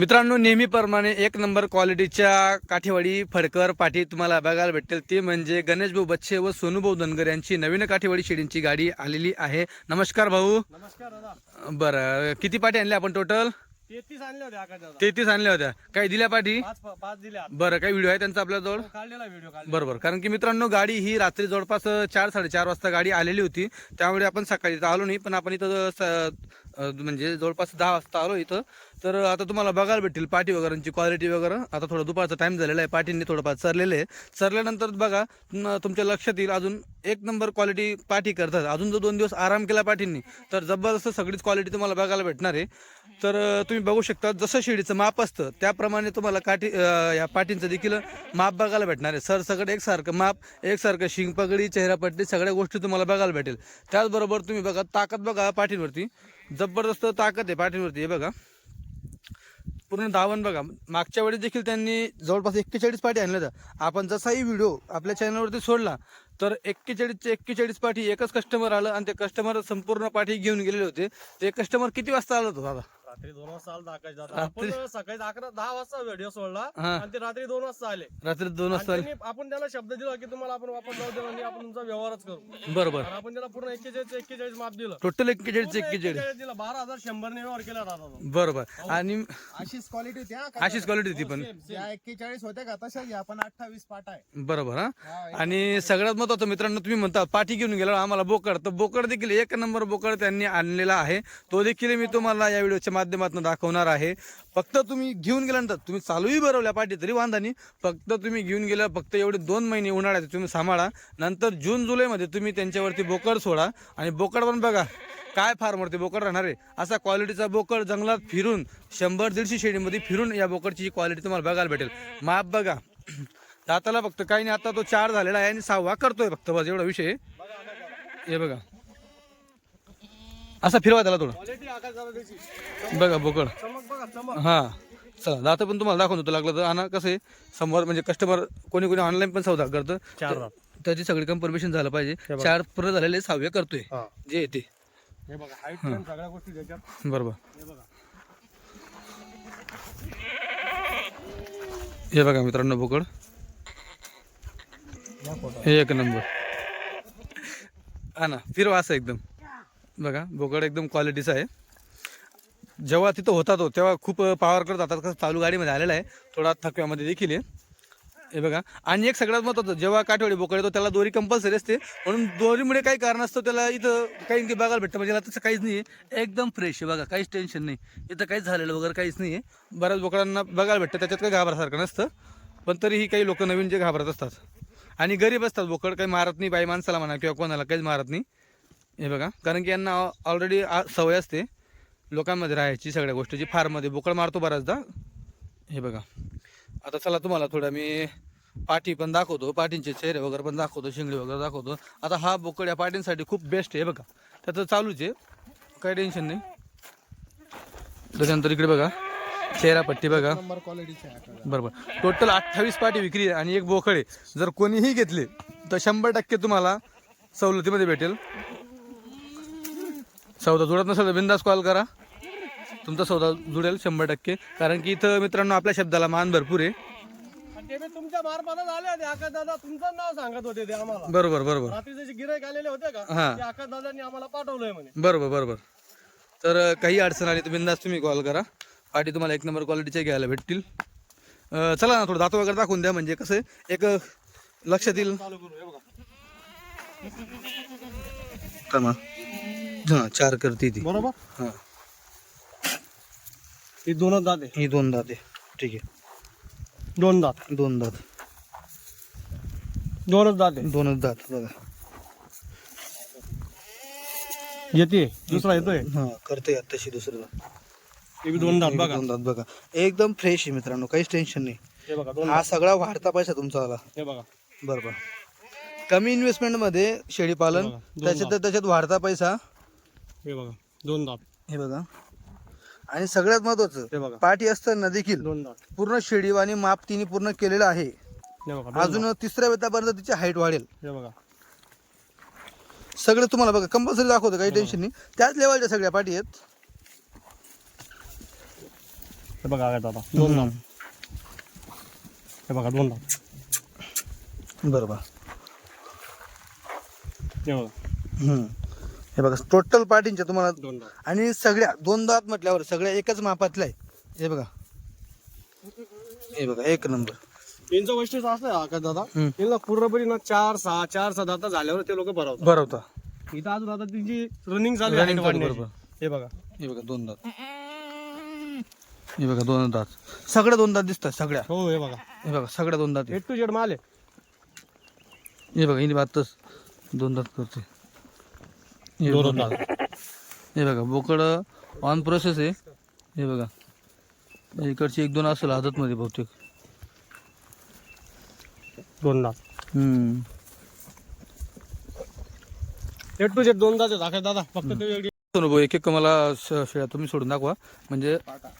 मित्रांनो नेहमीप्रमाणे एक नंबर क्वालिटीच्या काठीवाडी फडकर पाठी तुम्हाला बघायला भेटेल. ती म्हणजे गणेश भाऊ बच्चे व सोनूभाऊ धनगर यांची नवीन काठीवाडी शेडींची गाडी आलेली आहे. नमस्कार भाऊ. नमस्कार दादा. बरं किती पाठी आणल्या आपण टोटल तेहतीस आणले होते आकाश दादा तेहतीस आणल्या होत्या. काही दिल्या पाठी? पाच पाच. बरं काही व्हिडिओ आहे त्यांचा आपल्याजवळ हो, काढलेला व्हिडिओ काढला बरोबर. कारण की मित्रांनो गाडी ही रात्री जवळपास चार साडेचार वाजता गाडी आलेली होती. त्यामुळे आपण सकाळी इथं आलो नाही पण आपण इथं स- म्हणजे जवळपास दहा वाजता आलो इथं. तर आता तुम्हाला बघायला भेटतील पाठी वगैरेची क्वालिटी वगैरे. आता थोडं दुपारचा टाईम झालेला आहे. पाठींनी थोडंफार चरलेले आहे. चरल्यानंतर बघा तुमच्या लक्षात येईल अजून एक नंबर क्वालिटी पाठी करतात. अजून जर दोन दिवस आराम केला पाठींनी तर जबरदस्त सगळीच क्वालिटी तुम्हाला बघायला भेटणार आहे. तर तुम्ही बघू शकता जसं शिडीचं माप असतं त्याप्रमाणे तुम्हाला काठी या पाठींचं देखील माप बघायला भेटणार आहे. सर सगळं एकसारखं माप एकसारखं शिंगपगडी चेहरापट्टी सगळ्या गोष्टी तुम्हाला बघायला भेटेल. त्याचबरोबर तुम्ही बघा ताकद बघा पाठींवरती जबरदस्त ताकद आहे पाठीवरती हे बघा. पूर्ण धावण बघा. मागच्या वेळेस देखील त्यांनी जवळपास एक्केचाळीस पाठी आणल्या होत्या. आपण जसाही व्हिडिओ आपल्या चॅनलवरती सोडला तर एक्केचाळीसचे एक्केचाळीस पाठी एकच कस्टमर आलं आणि ते कस्टमर संपूर्ण पाठी घेऊन गेलेले होते. ते कस्टमर किती वाजता आलं होतं दादा? रात्री दोन वाजता आला आकाश दादा. आपण सकाळी अकरा दहा वाजता व्हिडिओ सोडला हा. आणि ते रात्री दोन वाजता आले. रात्री दोन आणि वाजता आले. त्यांनी- आपण त्याला शब्द दिला की तुम्हाला आपण वापस जाऊ देणार आणि आपण तुमचा व्यवहारच करू. बरोबर. आणि आपण त्याला पूर्ण एक्केचाळीस एक्केचाळीस माप दिलं. टोटल एक्केचाळीस पूर्ण एक्केचाळीस. 41 दिला. बारा हजार शंभरने व्यवहार केला दादा तो. बरोबर. आणि अशीच क्वालिटी होती हा अशीच क्वालिटी होती पण. Same, same. ज्या एक्केचाळीस होत्या का? तशा घ्या पण अठ्ठावीस पाट आहे. बरोबर हा. हा, आणि सगळ्यात महत्वाचं मित्रांनो तुम्ही म्हणता पाठी घेऊन गेला आम्हाला बोकड. तर बोकड देखील एक नंबर बोकड त्यांनी आणलेला आहे. तो देखील मी तुम्हाला या व्हिडिओच्या माध्यमातून दाखवणार आहे. फक्त तुम्ही घेऊन गेल्यानंतर तुम्ही चालूही भरवल्या पाठी तरी वांधा नाही फक्त तुम्ही घेऊन गेल्या फक्त एवढे दोन महिने उन्हाळ्यात तुम्ही सांभाळा. नंतर जून जुलैमध्ये तुम्ही त्यांच्यावरती बोकड सोडा. आणि बोकड पण बघा काय फार्मवरती बोकड राहणार आहे. असा क्वालिटीचा बोकड जंगलात फिरून शंभर दीडशे शेडीमध्ये फिरून या बोकडची क्वालिटी तुम्हाला बघायला भेटेल. माप बघा. दाताला फक्त काही नाही आता तो चार झालेला आहे आणि सहावा करतोय फक्त बस एवढा विषय हे बघा. असा फिरवा त्याला थोडं. बघा बोकड. हा. चला दात पण तुम्हाला दाखवून होतं लागलं तर. आणा कसं आहे समोर म्हणजे कस्टमर कोणी कोणी ऑनलाईन पण सौदा करतं. चार दात. त्याची सगळी कन्फर्मेशन झालं पाहिजे. चार परत झालेले सहावे करतोय. जे येते हे बरोबर. हे बघा. हे बघा मित्रांनो बोकड. एक नंबर. हा ना फिरवा असं एकदम. बघा बोकड एकदम क्वालिटीचा आहे. जेव्हा तिथं होता तो तेव्हा खूप पावर करत जातात कसं चालू गाडीमध्ये आलेला आहे. थोडा थकव्यामध्ये देखील आहे. हे बघा. आणि एक सगळ्यात महत्वाचं जेव्हा काठवडी बोकड येतो त्याला दोरी कंपल्सरी असते. म्हणून दोरीमुळे काही कारण असतं त्याला इथं काही बघायला भेटतं. म्हणजे तसं काहीच नाही आहे एकदम फ्रेश आहे बघा. काहीच टेन्शन नाही. इथं काहीच झालेलं वगैरे काहीच नाही आहे बऱ्याच बोकडांना बघायला भेटतं. त्याच्यात काही घाबरासारखं नसतं. पण तरीही काही लोक नवीन जे घाबरत असतात. आणि गरीब असतात. बोकड काही मारत नाही बाई माणसाला म्हणा किंवा कोणाला काहीच मारत नाही. हे बघा कारण की यांना ऑलरेडी सवय असते लोकांमध्ये राहायची सगळ्या गोष्टीची. फारमध्ये बोकड मारतो बऱ्याचदा. हे बघा. आता चला तुम्हाला थोडं मी पाठी पण दाखवतो. पाठींचे चेहरे वगैरे पण दाखवतो शिंगडी वगैरे दाखवतो. आता हा बोकड या पाठींसाठी खूप बेस्ट आहे बघा. त्याचं चालूच आहे. काही टेन्शन नाही. त्याच्यानंतर इकडे बघा. चेहरा पट्टी बघा. बरोबर. टोटल अठ्ठावीस पाठी विक्री आहे आणि एक बोकड आहे. जर कोणीही घेतले तर शंभर टक्के तुम्हाला सवलतीमध्ये भेटेल. सौदा जुळत नसेल तर बिंदास कॉल करा. तुमचा सौदा जुळेल शंभर टक्के. कारण की इथं मित्रांनो आपल्या शब्दाला मान भरपूर आहे. ते तुमच्या मार्फतच आले होते. आकाश दादा तुमचं नाव सांगत होते ते आम्हाला. बरोबर बरोबर. रात्री जसे गिरायक आलेले होते का हा. ते आकाश दादांनी आम्हाला पाठवलंय म्हणे. बरोबर बरोबर. तर अं, काही अडचण आली तर बिंदास तुम्ही कॉल करा. पाठी तुम्हाला एक नंबर क्वालिटीचे घ्यायला भेटतील. अं, चला ना थोडं दात वगैरे दाखवून द्या. म्हणजे कसं आहे, एक अं, लक्षात येईल. चालू करू हे बघा. थांबा हां चार करते ती. बरोबर? हां. ही दोनच दात आहे. ही दोन दात आहे. ठीक आहे. दोन दात. दोन दात. दोनच दात आहे. दोनच दात बघा. येते दुसरा येतोय? हां करते आत्ताशी दुसरं दात. ते बी दोन दात बघा. दोन दात बघा. एकदम फ्रेश आहे मित्रांनो काहीच टेन्शन नाही. हे बघा दोन हा सगळा वाढता पैसा तुमचा आला. हे बघा. बरोबर. कमी इन्व्हेस्टमेंटमध्ये शेळी पालन बघा, दोन त्याच्यात त्याच्यात वाढता पैसा हे बघा दोन दात. हे बघा. आणि सगळ्यात महत्वाचं हे बघा. पाठी असताना देखील दोन पूर्ण शेडी आणि माप तिने पूर्ण केलेलं आहे. हे बघा दोन अजून तिसऱ्या वेतापर्यंत तिची हाईट वाढेल. हे बघा. सगळं तुम्हाला बघा कंपल्सरी दाखवतो काही टेन्शन नाही. त्याच लेवलच्या सगळ्या पाठी आहेत. हे बघा दोन दात. हे बघा दोन दात. बरोबर. हे बघा. हे बघा टोटल पार्टींच्या तुम्हाला दोन दात. आणि सगळ्या दोन दात म्हटल्यावर सगळ्या एकच मापातल्या आहे हे बघा. हे बघा एक नंबर. यांचं वैशिष्ट्य असं आहे आकाश दादा. हम्म. यांना पूर्णपणे ना चार सहा चार सहा दाता झाल्यावर ते लोक भरवतात भरवता इथं अजून आता त्यांची रनिंग चालू Running आहे चालू, वाढण्याची. बरोबर. हे बघा. हे बघा दोन दात. हे बघा दोन दात. सगळ्या दोन दात दिसतात सगळ्या. हो हे बघा. हे बघा सगळ्या दोन दात. एट टू जेड माल आहे. हे बघा हिने बातच दोन दात करते हे दोन बघा. हे बघा बोकड ऑन प्रोसेस आहे. हे बघा. इकडची एक दोन असेल आदतमध्ये बहुतेक. दोन दात हम्म. एट टू जेड दोन दात आहेत आकाश दादा फक्त ते वेगळी. अनुभव एक एक मला श- शेळ्या तुम्ही सोडून दाखवा. म्हणजे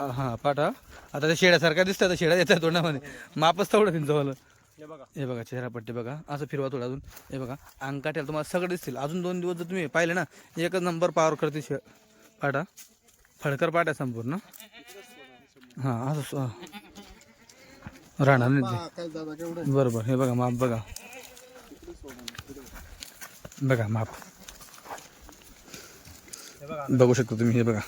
हा पाटा. आता त्या शेळ्यासारख्या दिसतात शेळ्या येतात तोंडामध्ये. मापच तेवढं त्यांचं बघा हे बघा. चेहरा पट्टी बघा. असं फिरवा थोडं अजून. हे बघा अंग काट्याला तुम्हाला सगळं दिसतील. अजून दोन दिवस जर तुम्ही पाहिले ना एकच नंबर पावर करते शे पाटा. फडकर पाटा संपूर्ण. हां असं राहणार नाही बरोबर. हे बघा माप बघा. बघा माप. बघू शकता तुम्ही हे बघा.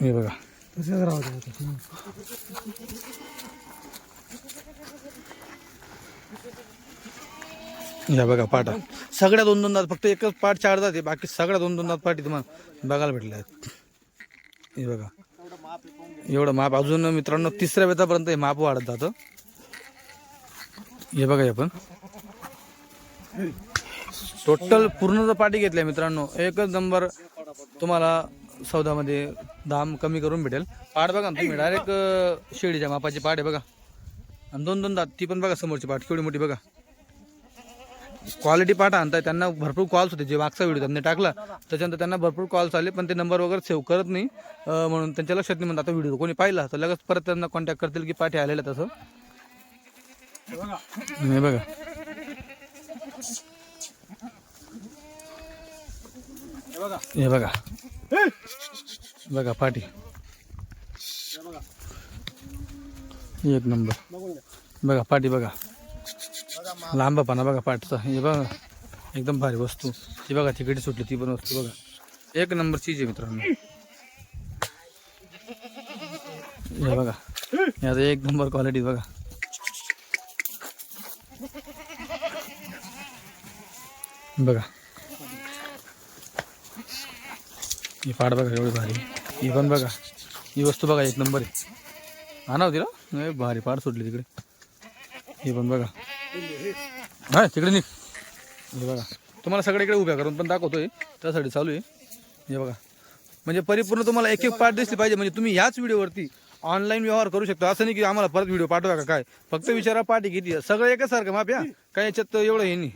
हे बघा. या बघा पाटा. सगळ्या दोन दोन दात फक्त एकच पाठ चार दात आहे बाकी सगळ्या दोन दोन दात पाठी तुम्हाला बघायला भेटल्या आहेत. हे बघा. एवढं माप अजून मित्रांनो तिसऱ्या वेतापर्यंत हे माप वाढत जातं. हे बघा आपण टोटल पूर्ण जर पाठी घेतल्या मित्रांनो एकच नंबर तुम्हाला सौदामध्ये दाम कमी करून भेटेल. पाट बघा ना तुम्ही डायरेक्ट शेळीच्या मापाची पाट आहे बघा. आणि दोन दोन दात ती पण बघा समोरची पाट केवढी मोठी बघा. क्वालिटी पाठ आणताय त्यांना भरपूर कॉल्स होते जे मागचा व्हिडिओ त्यांनी टाकला त्याच्यानंतर त्यांना भरपूर कॉल्स आले पण ते नंबर वगैरे सेव्ह करत नाही. म्हणून त्यांच्या लक्षात नाही म्हणतात आता व्हिडिओ कोणी पाहिला तर लगेच परत त्यांना कॉन्टॅक्ट करतील की पाठी आलेलं आहे तसं. हे बघा. हे बघा. बघा पाठी. एक नंबर. बघा पाठी बघा. लांबपणा बघा पाठचा. हे बघा एकदम भारी वस्तू. ती बघा तिकडे सुटली ती पण वस्तू बघा. एक नंबर चीज आहे मित्रांनो. हे बघा हे आता एक नंबर क्वालिटी बघा. बघा. ही पाठ बघा एवढी भारी. ही पण बघा. ही वस्तू बघा एक नंबर आहे. आणा होती ना? भारी पार सुटली तिकडे. हे पण बघा. हा तिकडे निघ. हे बघा. तुम्हाला सगळीकडे उभ्या करून पण दाखवतोय. त्यासाठी चालू आहे. हे बघा. म्हणजे परिपूर्ण तुम्हाला एक एक पार्ट दिसली पाहिजे. म्हणजे तुम्ही याच व्हिडिओवरती ऑनलाईन व्यवहार करू शकता. असं नाही की आम्हाला परत व्हिडिओ पाठवा का काय? फक्त विचारा पार्टी किती आहे. सगळं एकच सारखं माप या काय याच्यात एवढं हे नाही.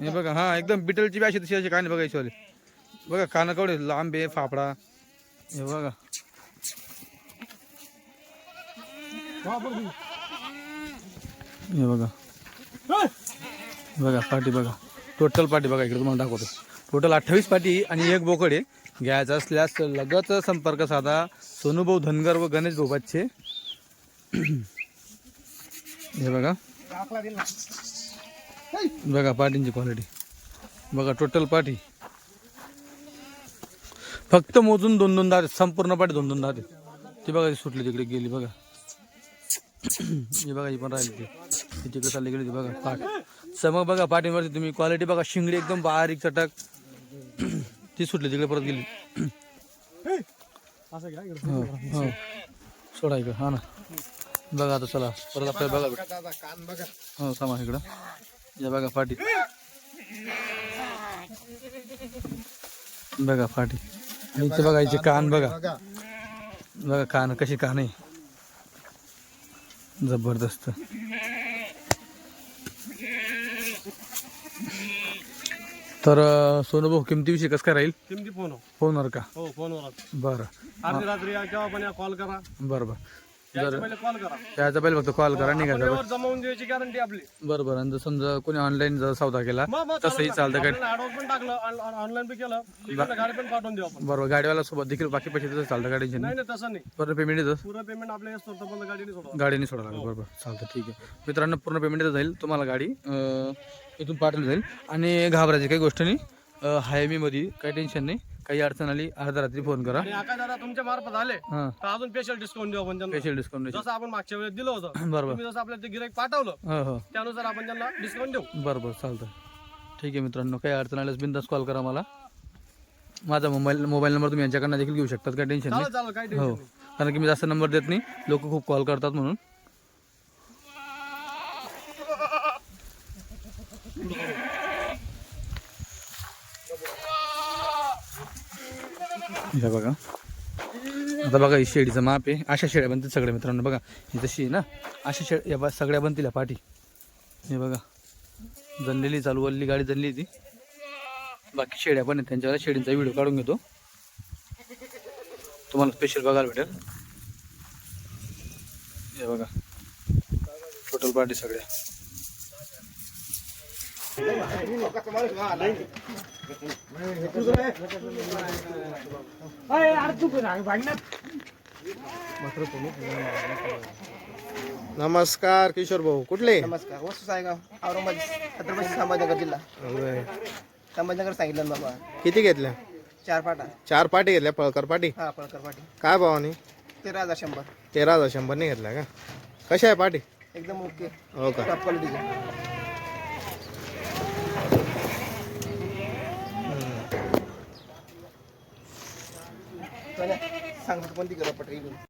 हे बघा हा एकदम बिटलची बी अशी तशी अशी काय नाही बघा याच्यावाले बघा काना कवडे लांब आहे फाफडा. हे बघा. हे बघा. बघा पाठी बघा. टोटल पाठी बघा इकडे तुम्हाला दाखवतो. टोटल अठ्ठावीस पाठी आणि एक बोकड आहे. घ्यायचं असल्यास लगत संपर्क साधा. सोनूभाऊ धनगर व गणेश भाऊ हे बघा. बघा पाठींची क्वालिटी बघा टोटल पाठी फक्त मोजून दोन दोन दारे संपूर्ण पाठी दोन दोन दात ती बघा सुटली तिकडे गेली बघा. ही बघा ही पण राहिली ती. तिकडे चालली गेली ती बघा पाठ. समग बघा पाठीवरती तुम्ही क्वालिटी बघा शिंगडी एकदम बारीक चटक. ती सुटली तिकडे परत गेली. हो, हो सोडा इकडं हा ना. बघा आता चला. परत आपल्याला बघा. हो सामा इकडं. या बघा पाठी. बघा पाठी इथे बघा कान बघा. बघा कान कशी कान आहे. जबरदस्त. तर सोनू भाऊ किमतीविषयी कसं काय राहील? किमती फोन हो. फोनवर का? हो फोनवर बरं. अर्धी रात्री या केव्हा पण या कॉल करा. बरं बरं. त्याचा पहिले फक्त कॉल करा निघायचा जमावून द्यायची गॅरंटी आपली. बरं बरं आणि जर समजा कोणी ऑनलाईन जर सौदा केला तसंही चालतं काय ऍडव्हान्स पण टाकलं ऑनलाईन पे केलं. गाडी पण पाठवून देऊ आपण. बरोबर गाडीवाला सोबत देखील बाकी पैसे तसं चालतं गाडी टेन्शन नाही नाही तसं नाही. पूर्ण पेमेंट येतं पुरं पेमेंट आपल्या सोडतो पण गाडीने सोडा लागेल बरोबर. चालतं ठीक आहे. मित्रांनो पूर्ण पेमेंट येतं जाईल तुम्हाला गाडी इथून पाठवली जाईल. आणि घाबरायची काही गोष्ट नाही. हायवेमध्ये काही टेन्शन नाही. काही अडचण आली अर्धा रात्री फोन करा. आणि आका दादा तुमच्या मार्फत आले. हां. तर अजून स्पेशल डिस्काउंट देऊ आपण त्यांना. स्पेशल डिस्काउंट जसं आपण मागच्या वेळेस दिलं होतं बरोबर. तुम्ही जसं आपल्याला ते गिराईक पाठवलं हो हो. त्यानुसार आपण त्यांना डिस्काउंट देऊ. बरं बरं चालतं ठीक आहे मित्रांनो काही अडचण आल्यास बिंदास कॉल करा मला. माझा मोबाईल मोबाईल नंबर तुम्ही यांच्याकडनं देखील घेऊ शकतात काही टेन्शन नाही. चालेल चालेल काही हो. टेन्शन नाही. कारण की मी जास्त नंबर देत नाही लोक खूप कॉल करतात म्हणून. हे बघा. आता बघा ही शेळीचं माप आहे. अशा शेळ्या बनतील सगळ्या मित्रांनो. बघा ही जशी आहे ना? अशा शेळ या बा सगळ्या बनतील या पाठी. हे बघा. जनलेली चालू वल्ली गाडी जनली ती. बाकी शेळ्या पण आहेत त्यांच्यावर. शेळींचा व्हिडिओ काढून घेतो. तुम्हाला स्पेशल बघायला भेटेल. हे बघा. टोटल पार्टी सगळ्या. नमस्कार किशोर भाऊ. कुठले? नमस्कार. वस्तू सायगाव औरंगाबाद छत्रपती संभाजीनगर जिल्हा. संभाजीनगर सांगितलं बाबा. किती घेतल्या? चार पाटा. चार पाटी घेतल्या पळकर पाटी? हा पळकर पाटी. काय भावानी तेरा हज़ार शंभर. तेरा हज़ार शंभरने घेतल्या का? कशा आहे पाटी? एकदम ओके. हो का? टॉप क्वालिटीचे सांगतो कोणती करा पटरी